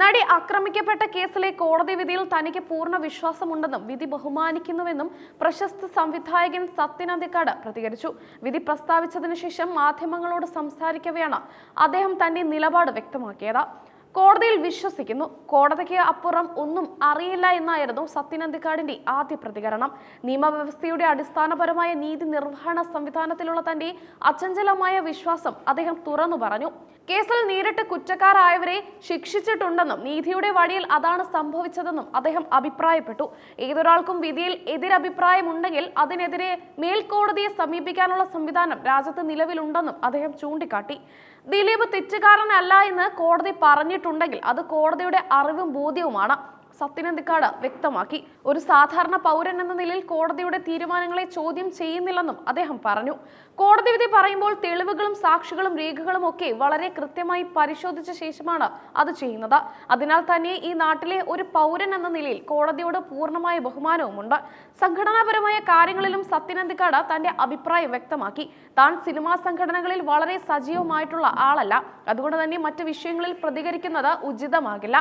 നടി ആക്രമിക്കപ്പെട്ട കേസിലെ കോടതി വിധിയിൽ തനിക്ക് പൂർണ വിശ്വാസമുണ്ടെന്നും വിധി ബഹുമാനിക്കുന്നുവെന്നും പ്രശസ്ത സംവിധായകൻ സത്യൻ അന്തിക്കാട് പ്രതികരിച്ചു. വിധി പ്രസ്താവിച്ചതിനു ശേഷം മാധ്യമങ്ങളോട് സംസാരിക്കവെയാണ് അദ്ദേഹം തന്റെ നിലപാട് വ്യക്തമാക്കിയത്. കോടതിയിൽ വിശ്വസിക്കുന്നു. കോടതിക്ക് അപ്പുറം ഒന്നും അറിയില്ല എന്നായിരുന്നു സത്യനന്ദിക്കാടിന്റെ ആദ്യ പ്രതികരണം. നിയമവ്യവസ്ഥയുടെ അടിസ്ഥാനപരമായ നീതി നിർവഹണ സംവിധാനത്തിലുള്ള തന്റെ അചഞ്ചലമായ വിശ്വാസം അദ്ദേഹം തുറന്നു പറഞ്ഞു. കേസിൽ നേരിട്ട് കുറ്റക്കാരായവരെ ശിക്ഷിച്ചിട്ടുണ്ടെന്നും നീതിയുടെ വഴിയിൽ അതാണ് സംഭവിച്ചതെന്നും അദ്ദേഹം അഭിപ്രായപ്പെട്ടു. ഏതൊരാൾക്കും വിധിയിൽ എതിരഭിപ്രായമുണ്ടെങ്കിൽ അതിനെതിരെ മേൽക്കോടതിയെ സമീപിക്കാനുള്ള സംവിധാനം രാജ്യത്ത് നിലവിലുണ്ടെന്നും അദ്ദേഹം ചൂണ്ടിക്കാട്ടി. ദിലീപ് തെറ്റുകാരനല്ല എന്ന് കോടതി പറഞ്ഞിട്ടുണ്ടെങ്കിൽ അത് കോടതിയുടെ അറിവും ബോധ്യവുമാണ്. സത്യനന്ദിക്കാട് വ്യക്തമാക്കി. ഒരു സാധാരണ പൗരൻ എന്ന നിലയിൽ കോടതിയുടെ തീരുമാനങ്ങളെ ചോദ്യം ചെയ്യുന്നില്ലെന്നും അദ്ദേഹം പറഞ്ഞു. കോടതി വിധി പറയുമ്പോൾ തെളിവുകളും സാക്ഷികളും രേഖകളും ഒക്കെ വളരെ കൃത്യമായി പരിശോധിച്ച ശേഷമാണ് അത് ചെയ്യുന്നത്. അതിനാൽ തന്നെ ഈ നാട്ടിലെ ഒരു പൗരൻ എന്ന നിലയിൽ കോടതിയോട് പൂർണമായ ബഹുമാനവുമുണ്ട്. സംഘടനാപരമായ കാര്യങ്ങളിലും സത്യനന്ദിക്കാട് തന്റെ അഭിപ്രായം വ്യക്തമാക്കി. താൻ സിനിമാ സംഘടനകളിൽ വളരെ സജീവമായിട്ടുള്ള ആളല്ല. അതുകൊണ്ട് തന്നെ മറ്റ് വിഷയങ്ങളിൽ പ്രതികരിക്കുന്നത് ഉചിതമാകില്ല.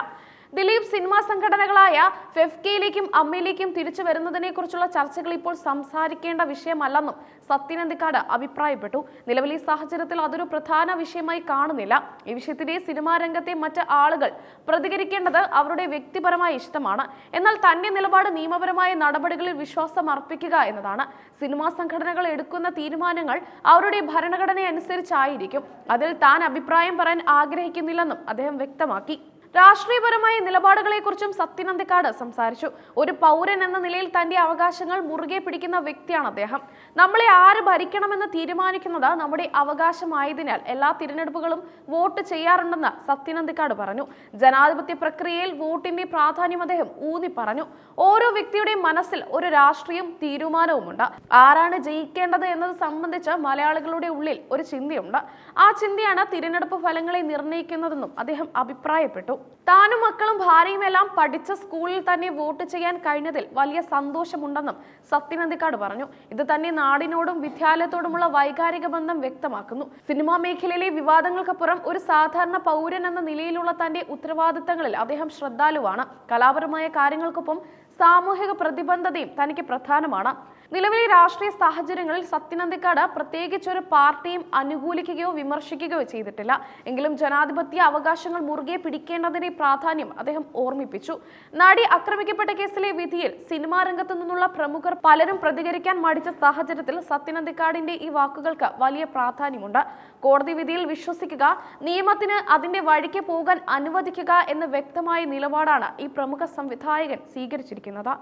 ദിലീപ് സിനിമാ സംഘടനകളായ ഫെഫ്കയിലേക്കും അമ്മയിലേക്കും തിരിച്ചു വരുന്നതിനെ കുറിച്ചുള്ള ചർച്ചകൾ ഇപ്പോൾ സംസാരിക്കേണ്ട വിഷയമല്ലെന്നും സത്യനന്ദിക്കാട് അഭിപ്രായപ്പെട്ടു. നിലവിലെ സാഹചര്യത്തിൽ അതൊരു പ്രധാന വിഷയമായി കാണുന്നില്ല. ഈ വിഷയത്തിലെ സിനിമാ രംഗത്തെ മറ്റ് ആളുകൾ പ്രതികരിക്കേണ്ടത് അവരുടെ വ്യക്തിപരമായ ഇഷ്ടമാണ്. എന്നാൽ തന്റെ നിലപാട് നിയമപരമായ നടപടികളിൽ വിശ്വാസം അർപ്പിക്കുക എന്നതാണ്. സിനിമാ സംഘടനകൾ എടുക്കുന്ന തീരുമാനങ്ങൾ അവരുടെ ഭരണഘടന അനുസരിച്ചായിരിക്കും അതിൽ താൻ അഭിപ്രായം പറയാൻ ആഗ്രഹിക്കുന്നില്ലെന്നും അദ്ദേഹം വ്യക്തമാക്കി. രാഷ്ട്രീയപരമായ നിലപാടുകളെക്കുറിച്ചും സത്യനന്ദിക്കാട് സംസാരിച്ചു. ഒരു പൗരൻ എന്ന നിലയിൽ തന്റെ അവകാശങ്ങൾ മുറുകെ പിടിക്കുന്ന വ്യക്തിയാണ് അദ്ദേഹം. നമ്മളെ ആര് ഭരിക്കണമെന്ന് തീരുമാനിക്കുന്നത് നമ്മുടെ അവകാശമായതിനാൽ എല്ലാ തിരഞ്ഞെടുപ്പുകളും വോട്ട് ചെയ്യാറുണ്ടെന്ന് സത്യനന്ദിക്കാട് പറഞ്ഞു. ജനാധിപത്യ പ്രക്രിയയിൽ വോട്ടിന്റെ പ്രാധാന്യം അദ്ദേഹം ഊന്നി പറഞ്ഞു. ഓരോ വ്യക്തിയുടെയും മനസ്സിൽ ഒരു രാഷ്ട്രീയം തീരുമാനവുമുണ്ട്. ആരാണ് ജയിക്കേണ്ടത് എന്നത് സംബന്ധിച്ച് മലയാളികളുടെ ഉള്ളിൽ ഒരു ചിന്തയുണ്ട്. ആ ചിന്തയാണ് തിരഞ്ഞെടുപ്പ് ഫലങ്ങളെ നിർണയിക്കുന്നതെന്നും അദ്ദേഹം അഭിപ്രായപ്പെട്ടു. താനും മക്കളും ഭാര്യയും എല്ലാം പഠിച്ച സ്കൂളിൽ തന്നെ വോട്ട് ചെയ്യാൻ കഴിഞ്ഞതിൽ വലിയ സന്തോഷമുണ്ടെന്നും സത്യനന്ദിക്കാട് പറഞ്ഞു. ഇത് തന്നെ നാടിനോടും വിദ്യാലയത്തോടുമുള്ള വൈകാരിക ബന്ധം വ്യക്തമാക്കുന്നു. സിനിമാ മേഖലയിലെ വിവാദങ്ങൾക്കപ്പുറം ഒരു സാധാരണ പൗരൻ എന്ന നിലയിലുള്ള തന്റെ ഉത്തരവാദിത്തങ്ങളിൽ അദ്ദേഹം ശ്രദ്ധാലുവാണ്. കലാപരമായ കാര്യങ്ങൾക്കൊപ്പം സാമൂഹിക പ്രതിബന്ധതയും തനിക്ക് പ്രധാനമാണ്. നിലവിലെ രാഷ്ട്രീയ സാഹചര്യങ്ങളിൽ സത്യനന്ദിക്കാട് പ്രത്യേകിച്ച് ഒരു പാർട്ടിയും അനുകൂലിക്കുകയോ വിമർശിക്കുകയോ ചെയ്തിട്ടില്ല. എങ്കിലും ജനാധിപത്യ അവകാശങ്ങൾ മുറുകെ പിടിക്കേണ്ടതിന്റെ പ്രാധാന്യം അദ്ദേഹം ഓർമ്മിപ്പിച്ചു. നടി ആക്രമിക്കപ്പെട്ട കേസിലെ വിധിയിൽ സിനിമാ രംഗത്തു നിന്നുള്ള പ്രമുഖർ പലരും പ്രതികരിക്കാൻ മടിച്ച സാഹചര്യത്തിൽ സത്യനന്ദിക്കാടിന്റെ ഈ വാക്കുകൾക്ക് വലിയ പ്രാധാന്യമുണ്ട്. കോടതി വിധിയിൽ വിശ്വസിക്കുക നിയമത്തിന് അതിന്റെ വഴിക്ക് പോകാൻ അനുവദിക്കുക എന്ന വ്യക്തമായ നിലപാടാണ് ഈ പ്രമുഖ സംവിധായകൻ സ്വീകരിച്ചിരിക്കുന്നത്.